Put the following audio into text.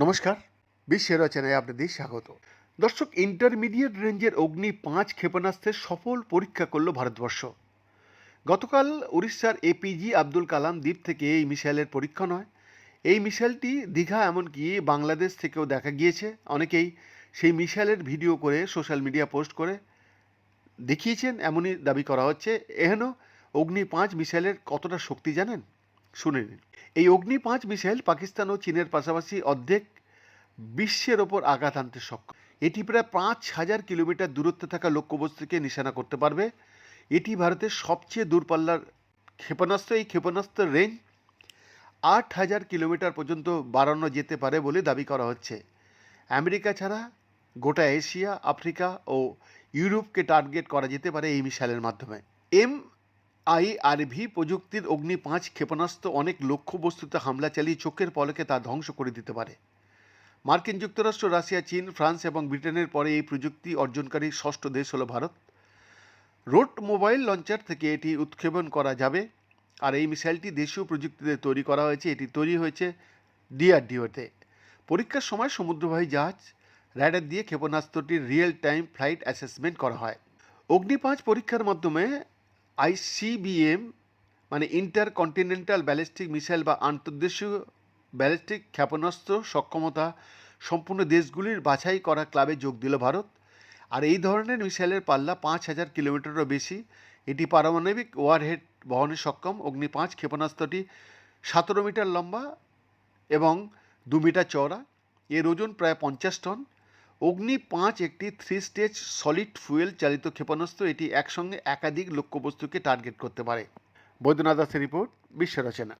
নমস্কার, বিশ্বের রচনায় আপনাদের স্বাগত। দর্শক ইন্টারমিডিয়েট রেঞ্জের অগ্নি পাঁচ ক্ষেপণাস্ত্রের সফল পরীক্ষা করল ভারতবর্ষ। গতকাল উড়িষ্যার এপিজি আব্দুল কালাম দ্বীপ থেকে এই মিসাইলের পরীক্ষা নয়। এই মিসাইলটি দীঘা, এমনকি বাংলাদেশ থেকেও দেখা গিয়েছে। অনেকেই সেই মিসাইলের ভিডিও করে সোশ্যাল মিডিয়া পোস্ট করে দেখিয়েছেন, এমনই দাবি করা হচ্ছে। এহেন অগ্নি পাঁচ মিসাইলের কতটা শক্তি জানেন? শুনে নিন। এই অগ্নি পাঁচ মিসাইল পাকিস্তান ও চীনের পাশাপাশি অর্ধেক বিশ্বের ওপর আঘাত আনতে সক্ষম। এটি প্রায় পাঁচ হাজার কিলোমিটার দূরত্বে থাকা লক্ষ্যবস্তুকে নিশানা করতে পারবে। এটি ভারতের সবচেয়ে দূরপাল্লার ক্ষেপণাস্ত্র। এই ক্ষেপণাস্ত্রের রেঞ্জ আট হাজার কিলোমিটার পর্যন্ত বাড়ানো যেতে পারে বলে দাবি করা হচ্ছে। আমেরিকা ছাড়া গোটা এশিয়া, আফ্রিকা ও ইউরোপকে টার্গেট করা যেতে পারে এই মিসাইলের মাধ্যমে। এম আইআরভি প্রযুক্তির অগ্নি পাঁচ ক্ষেপণাস্ত্র অনেক লক্ষ্যবস্তুতে হামলা চালিয়ে চোখের পলকে তা ধ্বংস করে দিতে পারে। মার্কিন যুক্তরাষ্ট্র, রাশিয়া, চীন, ফ্রান্স এবং ব্রিটেনের পরে এই প্রযুক্তি অর্জনকারী ষষ্ঠ দেশ হলো ভারত। রোট মোবাইল লঞ্চার থেকে এটি উৎক্ষেপণ করা যাবে। আর এই মিসাইলটি দেশীয় প্রযুক্তিতে তৈরি করা হয়েছে। এটি তৈরি হয়েছে ডিআরডিওতে। পরীক্ষার সময় সমুদ্রবাহী জাহাজ র্যাডার দিয়ে ক্ষেপণাস্ত্রটির রিয়েল টাইম ফ্লাইট অ্যাসেসমেন্ট করা হয়। অগ্নি পাঁচ পরীক্ষার মাধ্যমে আইসিবিএম মানে ইন্টার কন্টিনেন্টাল ব্যালিস্টিক মিসাইল বা আন্তর্দেশীয় ব্যালিস্টিক ক্ষেপণাস্ত্র সক্ষমতা সম্পূর্ণ দেশগুলির বাছাই করা ক্লাবে যোগ দিল ভারত। আর এই ধরনের মিসাইলের পাল্লা পাঁচ হাজার কিলোমিটারও বেশি। এটি পারমাণবিক ওয়ারহেড বহনে সক্ষম। অগ্নি পাঁচ ক্ষেপণাস্ত্রটি সতেরো মিটার লম্বা এবং দু মিটার চওড়া। এর ওজন প্রায় পঞ্চাশ টন। অগ্নি পাঁচ একটি থ্রি স্টেজ সলিড ফুয়েল চালিত ক্ষেপণাস্ত্র এটি একসঙ্গে একাধিক লক্ষ্যবস্তুকে টার্গেট করতে পারে। বৈদ্যনাথ দাসের রিপোর্ট বিশ্ব রচনা